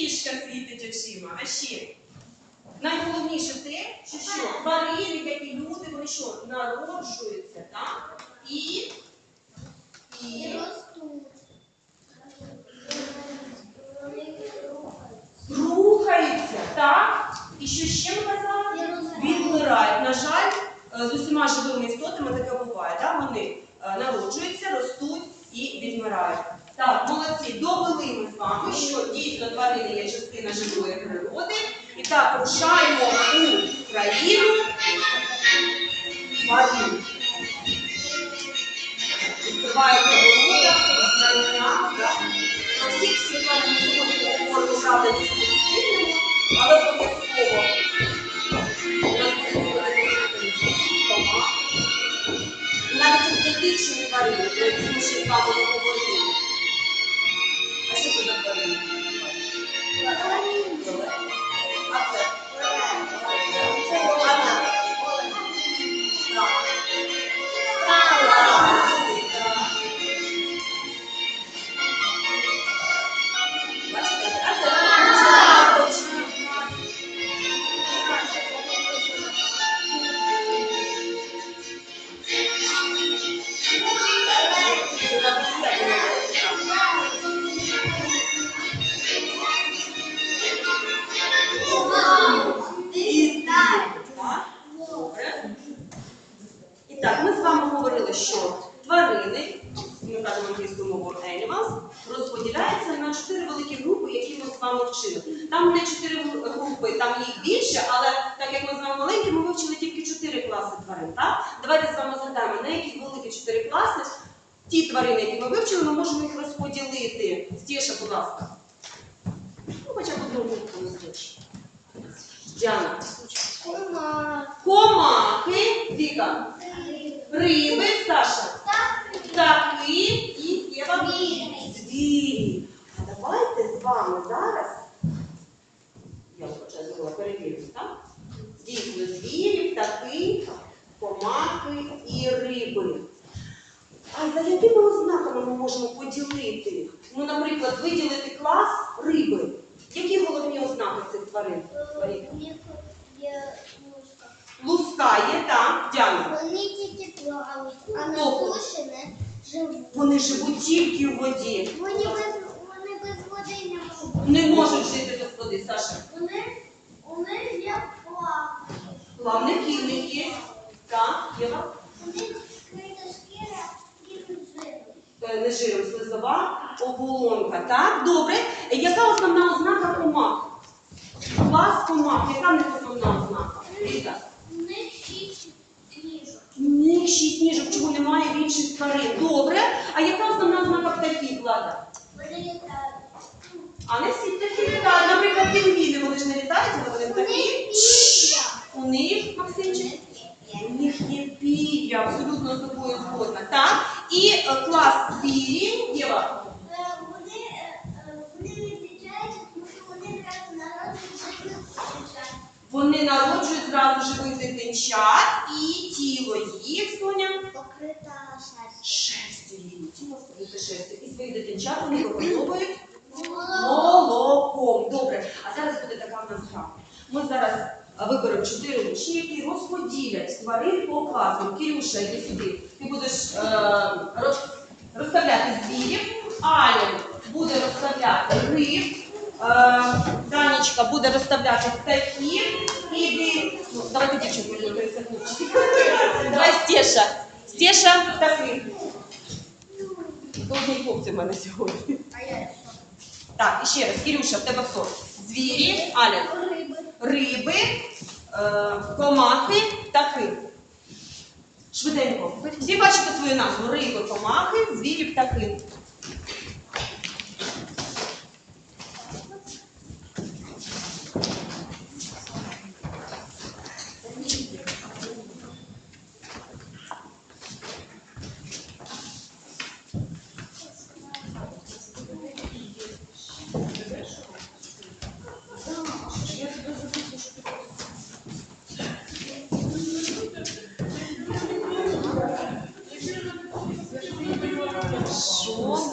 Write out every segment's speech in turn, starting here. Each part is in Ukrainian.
Кішка світить очима, а ще. Найголовніше те, що що тварини, як і люди, вони що народжуються, так? І, і рухаються, так? І що ще ми казали? Відмирають. На жаль, е, з усіма живими істотами таке буває. Так? Вони е, народжуються, ростуть і відмирають. Так, молодці, довели ми з вами, що дійсно тварини є частина живої природи. І так, рушаємо у країну тварин. Відкриваємо ворота, знання? Про всіх всіх тварин ми сьогодні говоримо, правда, не спільними, але обов'язково. У буде говорити навіть екзотичні тварини, про які ще з англійською мовою animals, розподіляються на чотири великі групи, які ми з вами вчили. Там не чотири групи, там їх більше, але так як ми з вами маленькі, ми вивчили тільки чотири класи тварин. Так? Давайте з вами згадаємо, на які великі чотири класи. Ті тварини, які ми вивчили, ми можемо їх розподілити. Стіша, будь ласка. Ну, хоча б одну групу назвеш. Діана. Комахи, Віка. Риби, Саша. Птахи і Єва. Звірі. А давайте з вами зараз. Я хоча зробила перевірю, так? Дійсно, звірі, птахи, комахи і риби. А за якими ознаками ми можемо поділити? Ну, наприклад, виділити клас риби. Які головні ознаки цих тварин? Тварин? Лускає, так, Діана. Вони тільки плавають, а на Тобто? суші не живуть. Вони живуть тільки в воді. Вони без, вони без води не можуть. Не можуть жити без води, Саша. Вони, вони є. Плавниківники. Так, Єва. Е, Не жиром, слизова оболонка. Так, добре. Е, Яка основна ознака комах? Клас комах. Яка них основна ознака? Ліза. Них шість ніжок. Чого немає в інших тварин. Добре. А яка основна ознака птахів, Влада? А не всі птахи літають. Наприклад, пінгвіни, вони ж не літають, але вони птахи. Абсолютно з тобою згодна. Так? І е, клас Єва. Е, Вони, е, відрізняються, тому що вони зразу народжують живих. Вони народжують зразу живих дитинчат, і тіло їх, Соня, Покрита шерстю її, тіло вкрите шерстю. І своїх дитинчат вони вигодовують молоком. Добре, а зараз буде така в нас гра. Ми зараз а, виберемо чотири речі, які розподілять тварин по класам. Кирюша, йди сюди. Ти будеш е, роз- розставляти звірів, Аля буде розставляти риб, е, Данечка буде розставляти птахів. Іди. Ну, давайте дівчинку можна пересягнути. Давай Стеша. Стеша птахи. Довгі хлопці в мене сьогодні. Так, і ще раз, Кирюша, в тебе хто? Звірі, Аля, Риби. е, комахи, птахи. Швиденько. Всі бачите свою назву? Риби, комахи, звірі, птахи.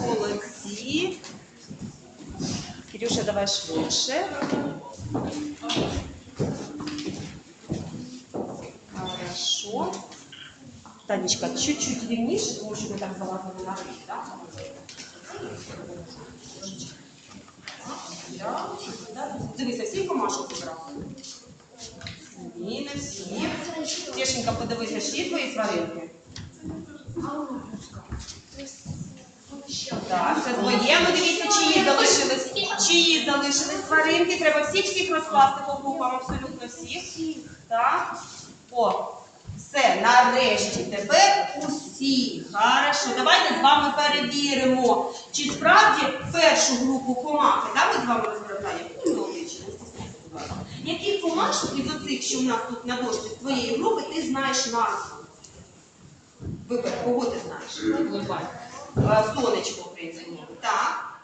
Молодці. Кирюша, давай швидше. Хорошо. Танечка, чуть-чуть рівніше, тому що ми так залазили на рік, так? Дивися, всі комашок зібрав. Ні, не всі. Тешенька, подивися, ще твої тваринки. Так, це твоє. Ну дивіться, чиї залишились. Чиї залишились тваринки. Треба всіх всіх розкласти по групам, абсолютно всіх. Так. О, все, нарешті тепер усі. Хорошо. Давайте з вами перевіримо, чи справді першу групу комахи, да, ми з вами розглядаємо? Ну. Яких комашок із оцих, що в нас тут на дошці з твоєї групи, ти знаєш назву? Вибери, кого ти знаєш? Сонечко українською мовою. Так.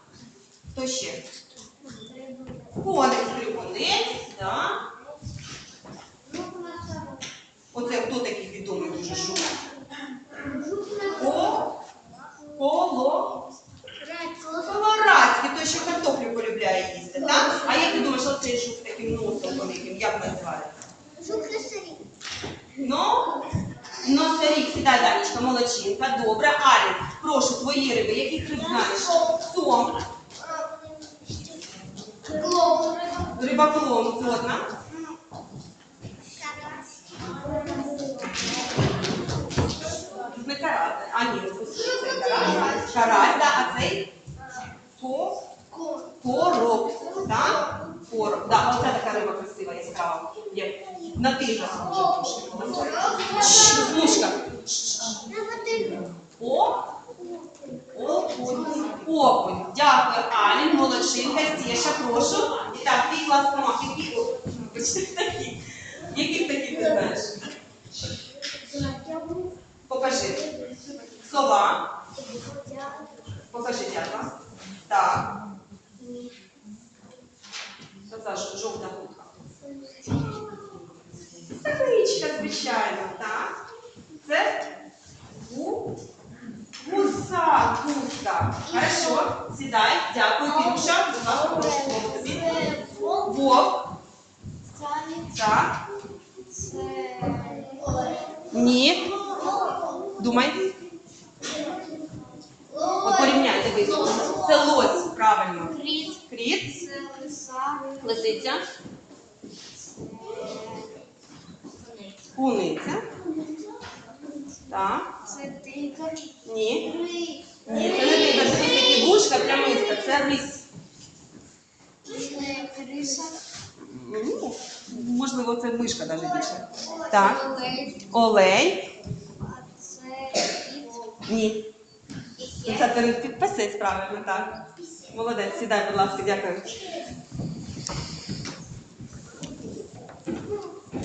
Хто ще? Коник стрибунець, так. Оце хто такий відомий дуже шум? Ко, коло, колорадський, той, що картоплю полюбляє їсти, так? А як ти думаєш, оцей жук таким носом великим, як називається? Ну, носорік, сідай, Данечка, молодчинка, добре. Алін, прошу, твої риби, яких риб знаєш? Сом, рибаклон, згодна. Не карась, а ні, це карась. Карась, да, а цей? Ко? Короб, так? Короб, да, оце така риба красива, яскрава. Як на схоже трошки. О, окунь. Дякую, Алі, молодчинка, Стєша, прошу. І так, твій клас комах. Які такі? Яких таких ти знаєш? Покажи. Сова. Покажи дятла. Так. Ж жовта кутка. Синичка, звичайно, так. Хорошо, сідай, дякую, Кирюша. Будь ласка, прошу тобі. Вовк, так. Ні. Думай. От порівняй, дивись. Це лось, правильно. Кріт, лисиця, куниця. Так. Ні. Ні, це тигр, це для прямиста, це рись. Ну, можливо, це мишка навіть більше. Так. Олень. Ні. Це ти писець правильно, так. Молодець, сідай, будь ласка, дякую.